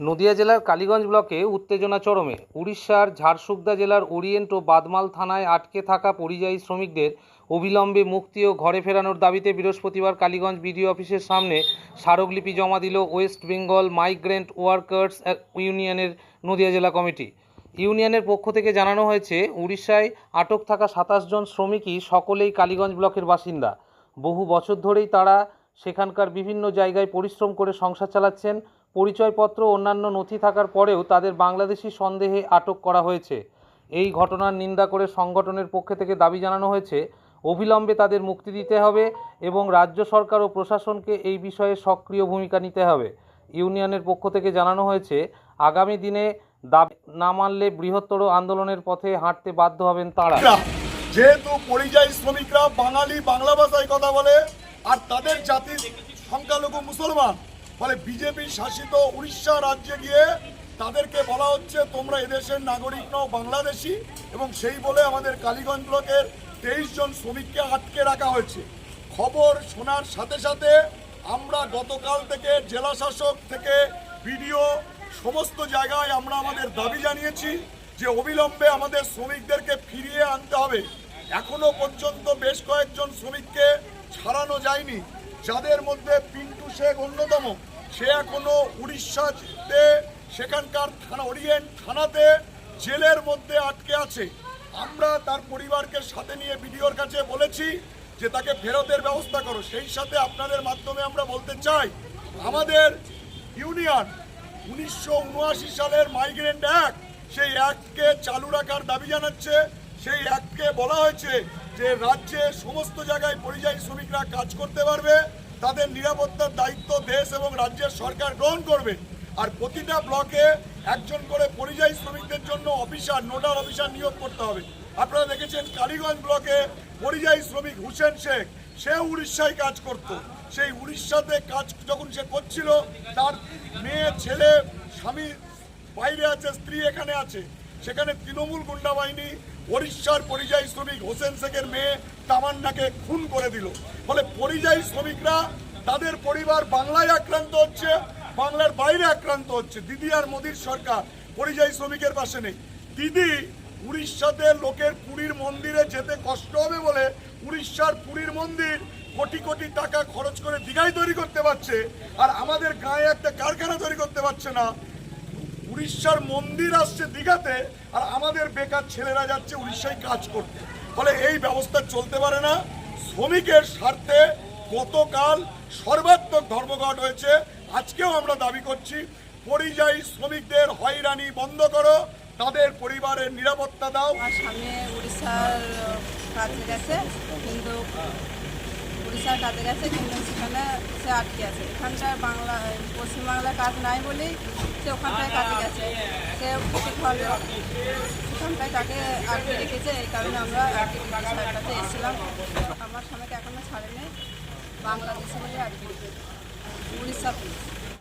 নদিয়া জেলার কালীগঞ্জ ব্লকে উত্তেজনা চরমে। উড়িষ্যার ঝাড়সুগদা জেলার ওরিয়েন্ট ও বাদমাল থানায় আটকে থাকা পরিযায়ী শ্রমিকদের অবিলম্বে মুক্তি ও ঘরে ফেরানোর দাবিতে বৃহস্পতিবার কালীগঞ্জ বিডিও অফিসের সামনে স্মারকলিপি জমা দিল ওয়েস্ট বেঙ্গল মাইগ্রেন্ট ওয়ার্কার্স ইউনিয়নের নদিয়া জেলা কমিটি। ইউনিয়নের পক্ষ থেকে জানানো হয়েছে, উড়িষ্যায় আটক থাকা সাতাশ জন শ্রমিকই সকলেই কালীগঞ্জ ব্লকের বাসিন্দা। বহু বছর ধরেই তারা সেখানকার বিভিন্ন জায়গায় পরিশ্রম করে সংসার চালাচ্ছেন। পরিচয়পত্র অন্যান্য নথি থাকার পরেও তাদের বাংলাদেশি সন্দেহে আটক করা হয়েছে। এই ঘটনার নিন্দা করে সংগঠনের পক্ষ থেকে দাবি জানানো হয়েছে, অবিলম্বে তাদের মুক্তি দিতে হবে এবং রাজ্য সরকার ও প্রশাসনকে এই বিষয়ে সক্রিয় ভূমিকা নিতে হবে। ইউনিয়নের পক্ষ থেকে জানানো হয়েছে, আগামী দিনে দাবি না মানলে বৃহত্তর আন্দোলনের পথে হাঁটতে বাধ্য হবেন তারা। যেহেতু পরিযায়ী শ্রমিকরা বাঙালি বাংলা ভাষায় কথা বলে, আর তাদের জাতির সংখ্যালঘু মুসলমান ফলে বিজেপি শাসিত উড়িষ্যা রাজ্যে গিয়ে তাদেরকে বলা হচ্ছে, তোমরা এদেশের নাগরিক নও, বাংলাদেশি। এবং সেই বলে আমাদের কালীগঞ্জ ব্লকের তেইশ জন শ্রমিককে আটকে রাখা হয়েছে। খবর শোনার সাথে সাথে আমরা গতকাল থেকে জেলা শাসক থেকে ভিডিও সমস্ত জায়গায় আমরা আমাদের দাবি জানিয়েছি যে অবিলম্বে আমাদের শ্রমিকদেরকে ফিরিয়ে আনতে হবে। এখনও পর্যন্ত বেশ কয়েকজন শ্রমিককে ছাড়ানো যায়নি, যাদের মধ্যে পিন্টু শেখ অন্যতম। সে এখনও উড়িষ্যাতে সেখানকার থানা ওরিয়েন্ট থানাতে জেলের মধ্যে আটকে আছে। আমরা তার পরিবারকে সাথে নিয়ে বিডিওর কাছে বলেছি যে তাকে ফেরতের ব্যবস্থা করো। সেই সাথে আপনাদের মাধ্যমে আমরা বলতে চাই, আমাদের ইউনিয়ন উনিশশো উনআশি সালের মাইগ্রেন্ট অ্যাক্ট, সেই অ্যাক্টকে চালু রাখার দাবি জানাচ্ছে। সেই অ্যাক্টকে বলা হয়েছে যে রাজ্যে সমস্ত জায়গায় পরিযায়ী শ্রমিকরা কাজ করতে পারবে, তাদের নিরাপত্তার দায়িত্ব দেশ এবং রাজ্যের সরকার গ্রহণ করবে আর প্রতিটা ব্লকে একজন করে পরিযায়ী শ্রমিকদের জন্য অফিসার, নোডাল অফিসার নিয়োগ করতে হবে। আপনারা দেখেছেন কালীগঞ্জ ব্লকে পরিযায়ী শ্রমিক হুসেন শেখ সে উড়িষ্যায় কাজ করত। সেই উড়িষ্যাতে কাজ যখন সে করছিল, তার মেয়ে, ছেলে, স্বামী বাইরে আছে, স্ত্রী এখানে আছে। সেখানে তৃণমূল গুন্ডা বাহিনী উড়িষ্যার পরিযায়ী শ্রমিক হোসেন শেখের মেয়ে তামান্নাকে খুন করে দিল। ফলে পরিযায়ী শ্রমিকরা তাদের পরিবার বাংলায় আক্রান্ত হচ্ছে, বাংলার বাইরে আক্রান্ত হচ্ছে। দিদি আর মোদির সরকার, পরিযায়ী শ্রমিকের পাশে নেই। দিদি উড়িষ্যাতে লোকের পুরীর মন্দিরে যেতে কষ্ট হবে বলে উড়িষ্যার পুরীর মন্দির কোটি কোটি টাকা খরচ করে দীঘায় তৈরি করতে পারছে, আর আমাদের গায়ে একটা কারখানা তৈরি করতে পারছে না। উড়িষ্যার মন্দির আসছে দীঘাতে, আর আমাদের বেকার ছেলেরা যাচ্ছে উড়িষ্যায় কাজ করতে। ফলে এই ব্যবস্থা চলতে পারে না। শ্রমিকের স্বার্থে গতকাল সর্বাত্মক ধর্মঘট হয়েছে। আজকেও আমরা দাবি করছি, পরিযায়ী শ্রমিকদের হয়রানি বন্ধ করো, তাদের পরিবারের নিরাপত্তা দাও। স্বামী উড়িষ্যার কাজে গেছে, কিন্তু উড়িষ্যার কাজে গেছে, কিন্তু সেখানে সে আটকে আছে। এখানকার বাংলা পশ্চিমবাংলার কাজ নাই বলেই সে ওখানটায় কাজে গেছে। সে ঠিকভাবে সেখানটায় তাকে আটকে রেখেছে, এই কারণে আমরা কাছে এসেছিলাম। আমার স্বামীকে এখনও ছাড়েনি। বাংলাদেশে বলে আর। উড়িষ্যা পুলিশ